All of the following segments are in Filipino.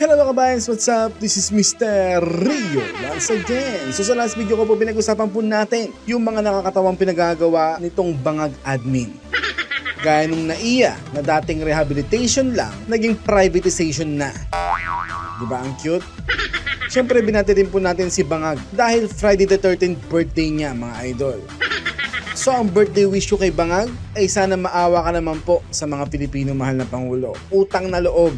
Hello mga kabayans, what's up? This is Mr. Rio once again. So sa last video ko po pinag-usapan po natin yung mga nakakatawang pinagagawa nitong bangag admin. Gaya nung naiya na dating rehabilitation lang, naging privatization na. Di ba ang cute? Siyempre binati din po natin si Bangag dahil Friday the 13th birthday niya mga idol. So ang birthday wish ko kay Bangag ay sana maawa ka naman po sa mga Pilipino mahal na Pangulo. Utang na loob.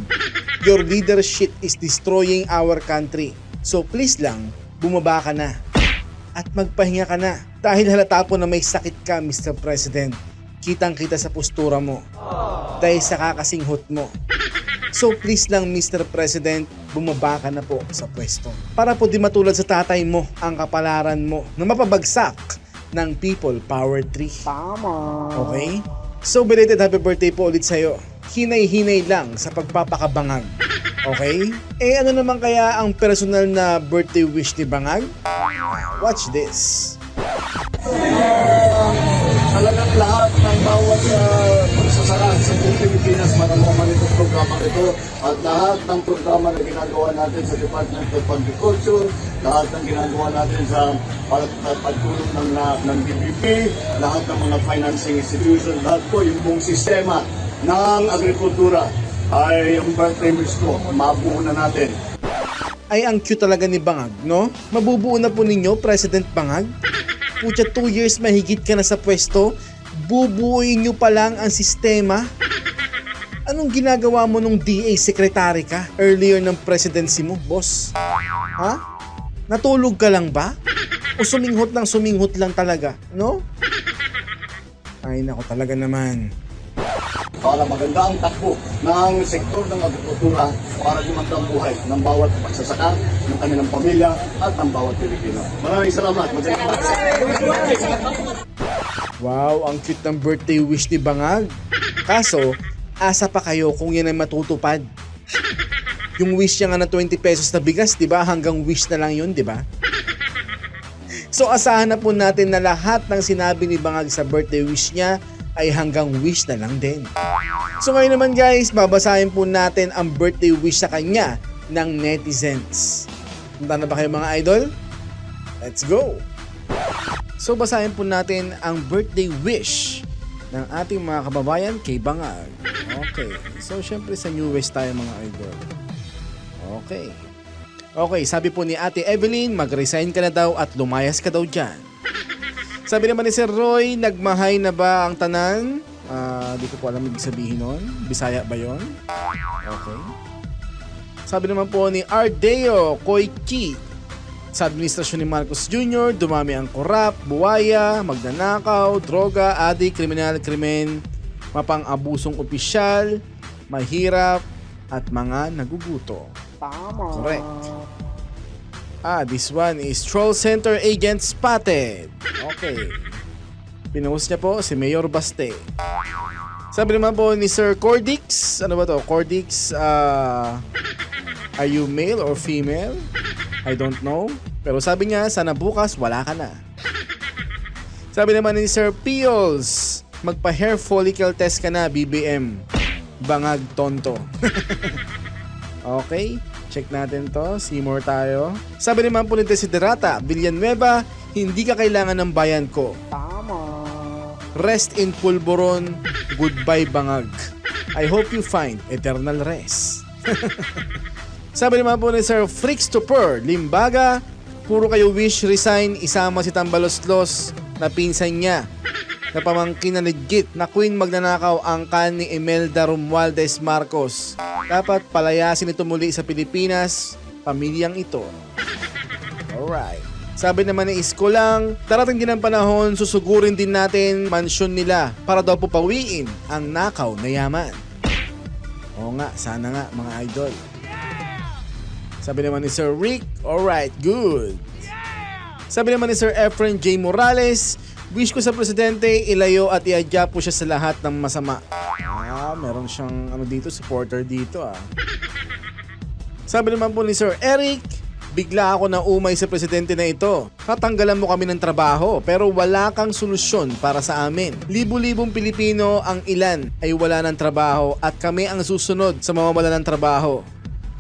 Your leadership is destroying our country. So please lang, bumaba ka na. At magpahinga ka na. Dahil halata po na may sakit ka, Mr. President. Kitang kita sa postura mo. Dahil sa kakasinghot mo. So please lang Mr. President, bumaba ka na po sa pwesto. Para po di matulad sa tatay mo ang kapalaran mo na mapabagsak ng People Power Tree. Tama. Okay? So belated happy birthday po ulit sa'yo. Hinay-hinay lang sa pagpapakabangag. Okay? Eh ano naman kaya ang personal na birthday wish ni Bangag? Watch this. talagang lahat ng bawat uh, magsasaka sa buong Pilipinas manamuhan itong programa ito at lahat ng programa na ginagawa natin sa Department of Agriculture, lahat ng ginagawa natin sa pag- pagtulong ng, na- ng DBP, lahat ng mga financing institution, lahat po yung buong sistema ng agrikultura ay ang birthday wish ko, mabuo na natin. Ay ang cute talaga ni Bangag, no? Mabubuo na po ninyo, President Bangag? Pucha, 2 years mahigit ka na sa pwesto, bubuuin nyo pa lang ang sistema? Anong ginagawa mo nung DA secretary ka earlier ng presidency mo, boss? Ha? Natulog ka lang ba? O suminghot lang suminghot lang talaga, no? Ay nako talaga naman. Para maganda ang takbo ng sektor ng agrikultura para gumanda ang buhay ng bawat magsasaka, ng kanilang pamilya at ng bawat Pilipino. Maraming salamat. Wow, ang cute ng birthday wish ni Bangag. Kaso, asa pa kayo kung yan ay matutupad? Yung wish niya nga na 20 pesos na bigas, di ba? Hanggang wish na lang yun, di ba? So asahan na po natin na lahat ng sinabi ni Bangag sa birthday wish niya ay hanggang wish na lang din. So ngayon naman guys, babasahin po natin ang birthday wish sa kanya ng netizens. Punta na ba kayo mga idol? Let's go! So basahin po natin ang birthday wish ng ating mga kababayan kay Bangag. Okay. So syempre sa newest tayo mga idol. Okay. Okay, sabi po ni Ate Evelyn, mag-resign ka na daw at lumayas ka daw dyan. Sabi naman ni Sir Roy, nagmahay na ba ang tanan? Ah, di ko po alam ibig sabihin nun. Bisaya ba yon? Okay. Sabi naman po ni Ardeo Koiki, sa administrasyon ni Marcos Jr., dumami ang korap, buwaya, magnanakaw, droga, adik, kriminal, krimen, mapang-abusong opisyal, mahirap, at mga naguguto. Tama. Correct. Ah, this one is Troll Center Agent Spotted. Okay. Pinost niya po si Mayor Baste. Sabi naman po ni Sir Cordix, ano ba to? Cordix, ah, are you male or female? I don't know. Pero sabi niya, sana bukas wala ka na. Sabi naman ni Sir Pios, magpa-hair follicle test ka na, BBM. Bangag tonto. okay, check natin to. Seymour tayo. Sabi naman po ni Desiderata, Villanueva, hindi ka kailangan ng bayan ko. Tama. Rest in pulburon, goodbye bangag. I hope you find eternal rest. Sabi naman po ni Sir Freaks to Per, Limbaga, puro kayo wish resign, isama si Tambaloslos na pinsan niya na pamangkin na legit na queen magnanakaw ang kan ni Imelda Romualdez Marcos. Dapat palayasin ito muli sa Pilipinas, pamilyang ito. Alright. Sabi naman ni Isko lang, darating din ang panahon, susugurin din natin mansyon nila para daw pupawiin ang nakaw na yaman. Oo nga, sana nga mga idol. Sabi naman ni Sir Rick, alright, good. Sabi naman ni Sir Efren J. Morales, wish ko sa presidente, ilayo at iadya po siya sa lahat ng masama. Ah, meron siyang ano dito, supporter dito ah. Sabi naman po ni Sir Eric, bigla ako na umay sa presidente na ito. Tatanggalan mo kami ng trabaho pero wala kang solusyon para sa amin. Libu-libong Pilipino ang ilan ay wala ng trabaho at kami ang susunod sa mga wala ng trabaho.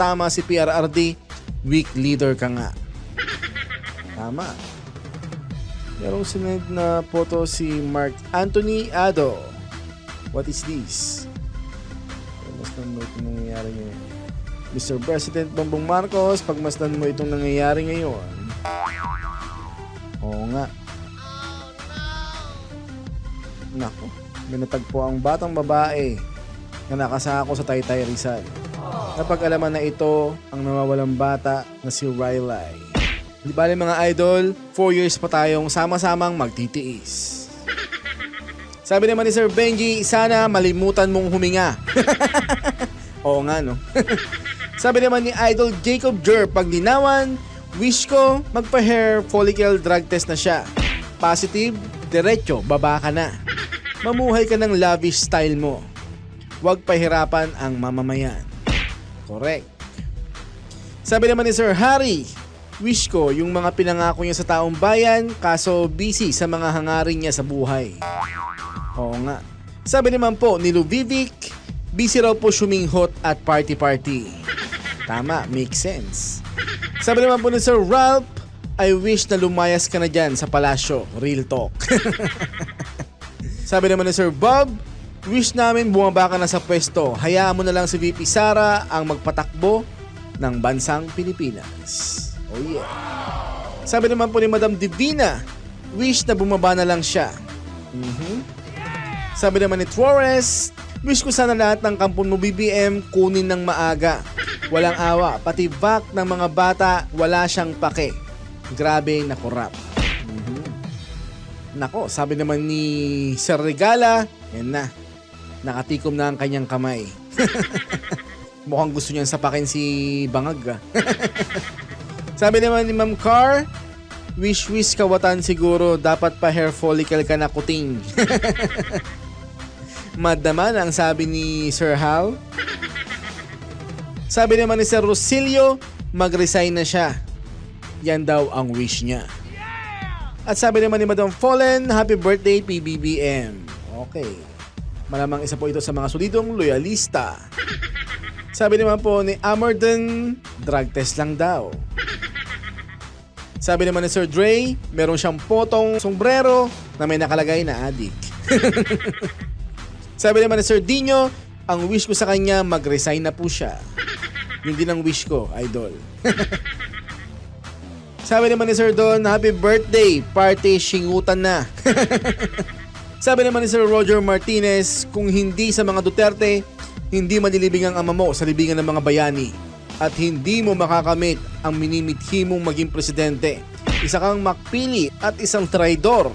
Tama si PRRD, weak leader ka nga. Tama. Merong sinend na photo si Mark Anthony Ado. What is this? Pagmasdan mo itong nangyayari ngayon. Mr. President Bongbong Marcos, pagmasdan mo itong nangyayari ngayon. Oo nga. Nako, may natagpo ang batang babae na nakasako sa Taytay Rizal. Napag-alaman na ito ang nawawalang bata na si Riley. Di bali mga idol, 4 years pa tayong sama-samang magtitiis. Sabi naman ni Sir Benji, sana malimutan mong huminga. Oo nga no. Sabi naman ni Idol Jacob Jer, pag linawan, wish ko magpa-hair follicle drug test na siya. Positive, diretso, baba ka na. Mamuhay ka ng lavish style mo. Huwag pahirapan ang mamamayan. Correct. Sabi naman ni Sir Harry, wish ko yung mga pinangako niya sa taong bayan kaso busy sa mga hangarin niya sa buhay. Oo nga. Sabi naman po ni Luvivic, busy raw po suminghot at party-party. Tama, makes sense. Sabi naman po ni Sir Ralph, I wish na lumayas ka na dyan sa palasyo. Real talk. Sabi naman ni Sir Bob, wish namin bumaba ka na sa pwesto. Hayaan mo na lang si VP Sara ang magpatakbo ng bansang Pilipinas. Yeah. Sabi naman po ni Madam Divina, wish na bumaba na lang siya. Mhm. Sabi naman ni Flores, wish ko sana lahat ng kampon mo BBM kunin ng maaga. Walang awa, pati back ng mga bata, wala siyang pake. Grabe na korap. Mhm. Nako, sabi naman ni Sir Regala, yan na. Nakatikom na ang kanyang kamay. Mukhang gusto niyang sapakin si Bangag. sabi naman ni Ma'am Car, wish wish kawatan siguro dapat pa hair follicle ka na kuting. Madaman ang sabi ni Sir Hal. Sabi naman ni Sir Rosilio, mag-resign na siya. Yan daw ang wish niya. At sabi naman ni Madam Fallen, happy birthday PBBM. Okay. Malamang isa po ito sa mga solidong loyalista. Sabi naman po ni Amerden, drug test lang daw. Sabi naman ni Sir Dre, meron siyang potong sombrero na may nakalagay na adik. Sabi naman ni Sir Dino, ang wish ko sa kanya, mag-resign na po siya. Yun din ang wish ko, idol. Sabi naman ni Sir Don, happy birthday, party shingutan na. Sabi naman ni Sir Roger Martinez, kung hindi sa mga Duterte, hindi malilibing ang ama mo sa libingan ng mga bayani at hindi mo makakamit ang minimithi mong maging presidente. Isa kang makpili at isang traidor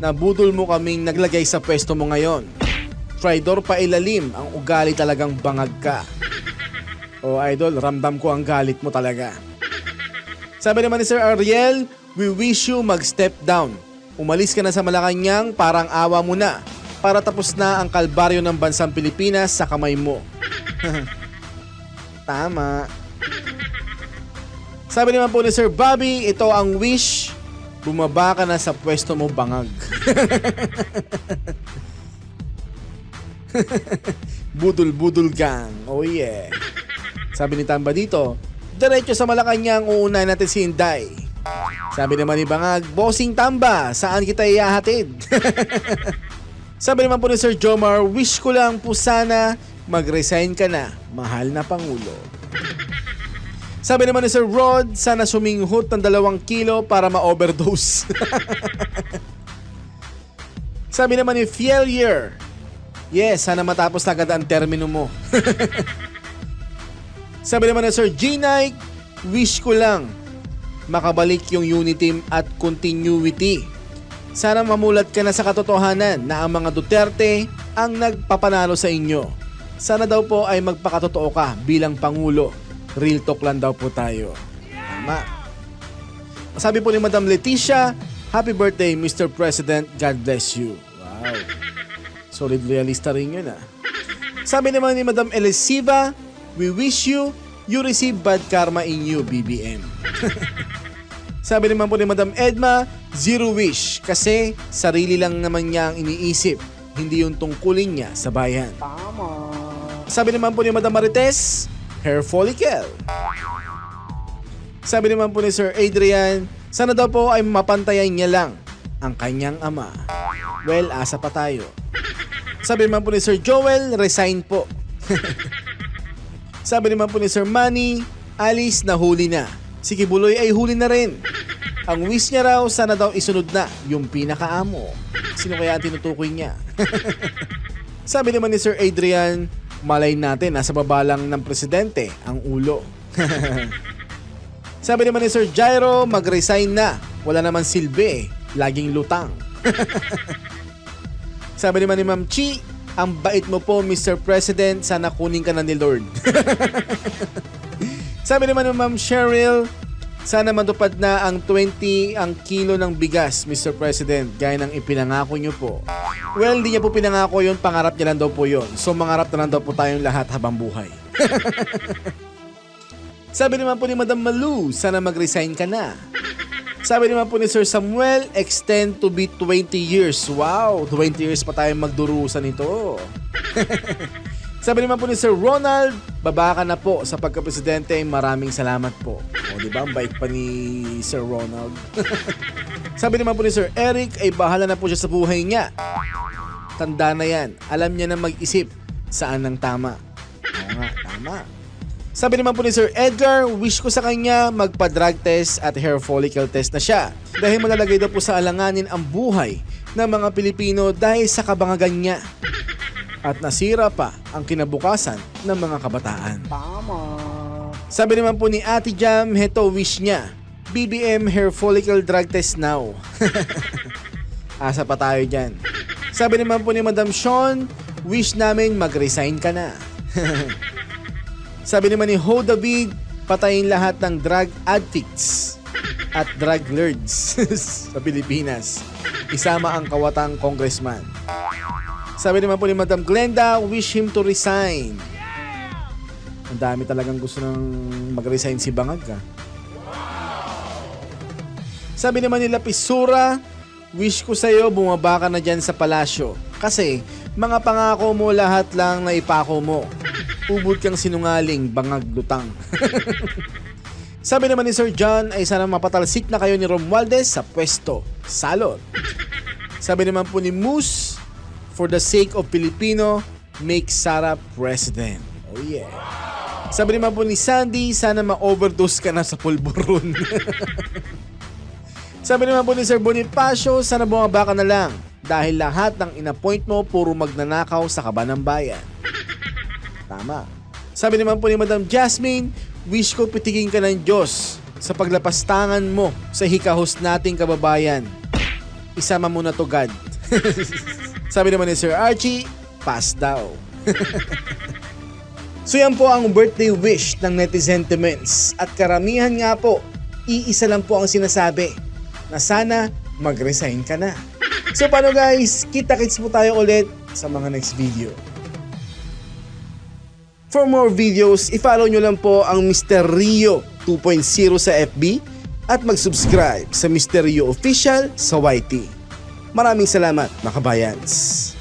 na budol mo kaming naglagay sa pwesto mo ngayon. Traidor pa ilalim ang ugali talagang bangag ka. O idol, ramdam ko ang galit mo talaga. Sabi naman ni Sir Ariel, we wish you mag-step down. Umalis ka na sa Malacanang, parang awa mo na. Para tapos na ang kalbaryo ng bansang Pilipinas sa kamay mo. Tama. Sabi naman po ni Sir Bobby, ito ang wish. Bumaba ka na sa pwesto mo bangag. Budol-budol gang. Oh yeah. Sabi ni Tamba dito, diretso sa Malacanang uunahin natin si Inday. Sabi naman ni Bangag, Bossing Tamba, saan kita ihahatid? Sabi naman po ni Sir Jomar, wish ko lang po sana mag-resign ka na, mahal na Pangulo. Sabi naman ni Sir Rod, sana suminghot ng dalawang kilo para ma-overdose. Sabi naman ni Fielier, yes, sana matapos agad ang termino mo. Sabi naman ni Sir G. Nike, wish ko lang makabalik yung unity at continuity. Sana mamulat ka na sa katotohanan na ang mga Duterte ang nagpapanalo sa inyo. Sana daw po ay magpakatotoo ka bilang Pangulo. Real talk lang daw po tayo. Tama. Sabi po ni Madam Leticia, Happy birthday Mr. President, God bless you. Wow. Solid loyalista rin yun ah. Sabi naman ni Madam Elisiva, We wish you, you receive bad karma in you, BBM. Sabi naman po ni Madam Edma, zero wish kasi sarili lang naman niya ang iniisip, hindi yung tungkulin niya sa bayan. Sabi naman po ni Madam Marites, hair follicle. Sabi naman po ni Sir Adrian, sana daw po ay mapantayan niya lang ang kanyang ama. Well, asa pa tayo. Sabi naman po ni Sir Joel, resign po. Sabi naman po ni Sir Manny, Alice na huli na. Si Kibuloy ay huli na rin. Ang wish niya raw, sana daw isunod na yung pinakaamo. Sino kaya ang tinutukoy niya? Sabi naman ni Sir Adrian, malay natin nasa baba lang ng presidente ang ulo. Sabi naman ni Sir Jairo, mag-resign na. Wala naman silbi eh. Laging lutang. Sabi naman ni Ma'am Chi, ang bait mo po Mr. President, sana kunin ka na ni Lord. Sabi naman ni Ma'am Cheryl, sana matupad na ang 20 ang kilo ng bigas, Mr. President, gaya ng ipinangako niyo po. Well, hindi niya po pinangako yun, pangarap niya lang daw po yun. So, mangarap na lang daw po tayong lahat habang buhay. Sabi naman po ni Madam Malu, sana mag-resign ka na. Sabi naman po ni Sir Samuel, extend to be 20 years. Wow, 20 years pa tayong magdurusa nito. Sabi naman po ni Sir Ronald, baba ka na po sa pagka-presidente. Maraming salamat po. O, di ba? Ang bait pa ni Sir Ronald. Sabi naman po ni Sir Eric, ay bahala na po siya sa buhay niya. Tanda na yan. Alam niya na mag-isip saan ang tama. Oo nga, tama. Sabi naman po ni Sir Edgar, wish ko sa kanya magpa-drug test at hair follicle test na siya. Dahil malalagay daw po sa alanganin ang buhay ng mga Pilipino dahil sa kabangagan niya. At nasira pa ang kinabukasan ng mga kabataan. Tama. Sabi naman po ni Ate Jam, heto wish niya. BBM hair follicle drug test now. Asa pa tayo dyan. Sabi naman po ni Madam Sean, wish namin mag-resign ka na. Sabi naman ni Ho David, patayin lahat ng drug addicts at drug lords sa Pilipinas. Isama ang kawatang congressman. Sabi naman po ni Madam Glenda, wish him to resign. Ang dami talagang gusto nang mag-resign si Bangag ah. Sabi naman nila Pisura, wish ko sa'yo bumaba ka na dyan sa palasyo. Kasi mga pangako mo lahat lang na ipako mo. Ubod kang sinungaling, bangag lutang. Sabi naman ni Sir John ay sana mapatalsik na kayo ni Romualdez sa pwesto. Salot. Sabi naman po ni Moose, for the sake of Filipino, make Sara president. Oh yeah. Sabi naman po ni Sandy, sana ma-overdose ka na sa pulburon. Sabi naman po ni Sir Bonifacio, sana bumaba ka na lang dahil lahat ng inappoint mo puro magnanakaw sa kaba ng bayan. Tama. Sabi naman po ni Madam Jasmine, wish ko pitigin ka ng Diyos sa paglapastangan mo sa hikahos nating kababayan. Isama mo na to God. Sabi naman ni Sir Archie, pass daw. so yan po ang birthday wish ng netizen sentiments at karamihan nga po, iisa lang po ang sinasabi na sana mag-resign ka na. So paano guys, kita-kits po tayo ulit sa mga next video. For more videos, i-follow nyo lang po ang Mr. Rio 2.0 sa FB at mag-subscribe sa Mr. Rio Official sa YT. Maraming salamat, mga kabayans.